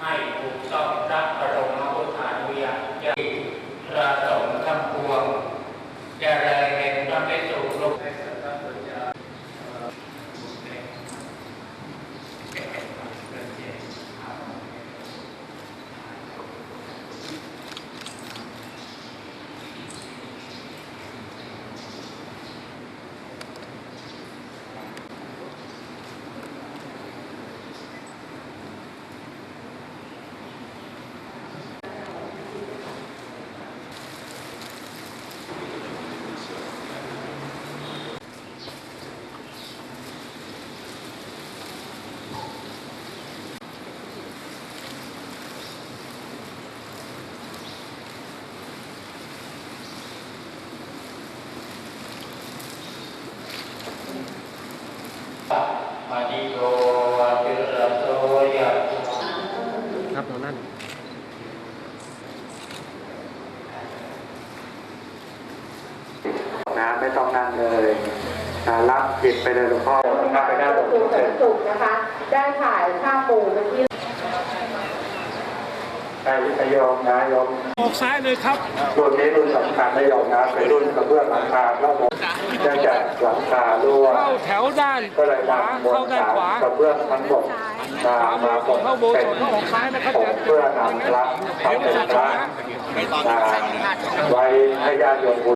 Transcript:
hai cùng đồng ครับเรานั่นนะไม่ต้องนั่งเลยนะรับจิตไปเลยหลวงพ่อพไะครูสันสุขนะคะ ได้ถ่ายภาพปูไปที่ นายวิทยมนะโยมออกซ้ายเลยครับรุ่นนี้รุ่นสำคัญนะโยมนะเป็นรุ่นกระเบื้องหลังคาแล้วผมเนื่องจากหลังคารั่วเข้าแถวด้านก็เลยขวานำมวเข้าลด้านสารขวากระเบื้องทั้งหมดมาขวามืมาอปก่อนกเข้าโบสถ์เป็นก่อนเข้าออกซ้ายนะครับผมเพื่อนำพระทำเป็นพระไว้ให้ญาติโยม